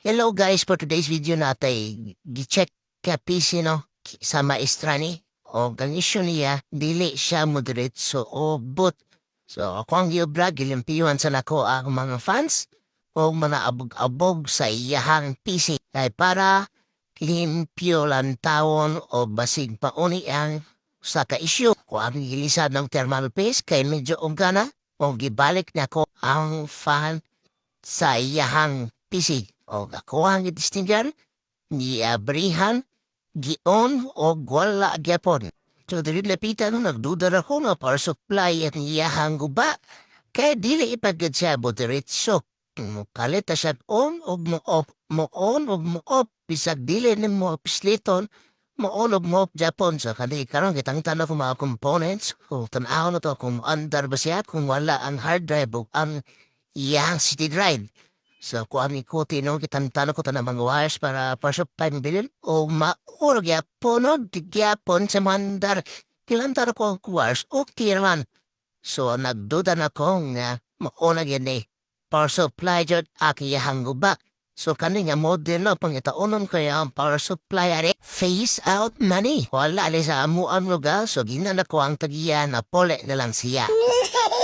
Hello guys, for today's video natin, gi-check ka PC no, sa maestra ni. Oganisyo niya, dili siya moderate o but. So ako ang giobra, gilimpiyuhan sa nako ang mga fans o mga abog-abog sa iyahang PC. Kay para limpyo lang tawon o basig pauni ang sa ka-issue. Kung ang gilisad ng thermal paste kay medyo ugana o gibalik na ko ang fan sa iyahang PC. O ako ang distinggan, niabrihan, gion o wala gyapon. So dili lapitan nagduda ako nga power supply at iyahang guba. Kaya dili ipagad siya diretso. Kalit na siya on o mo off, mo on o mo off. Bisag dili ni mo pisliton, mo on o mo Japon. So kani karon kitang tanong ko mga components. Kung tanaw na to kung under ba kung wala ang hard drive o ang iyang CD drive. So kung ang ikuti no, kitang tanong ko tanang mga wires para supply bilin o maurog yapon o gyapon sa mandar. Kilang tanong ko ang okay naman. So nagduda na ko nga mauna yan eh. Power supply jud aki hangguba. So kani nga model no pangitaunon kaya ang power supply are face out money. Wala ali sa amo ang lugar so ginana ko ang tagiya na pole na lang siya.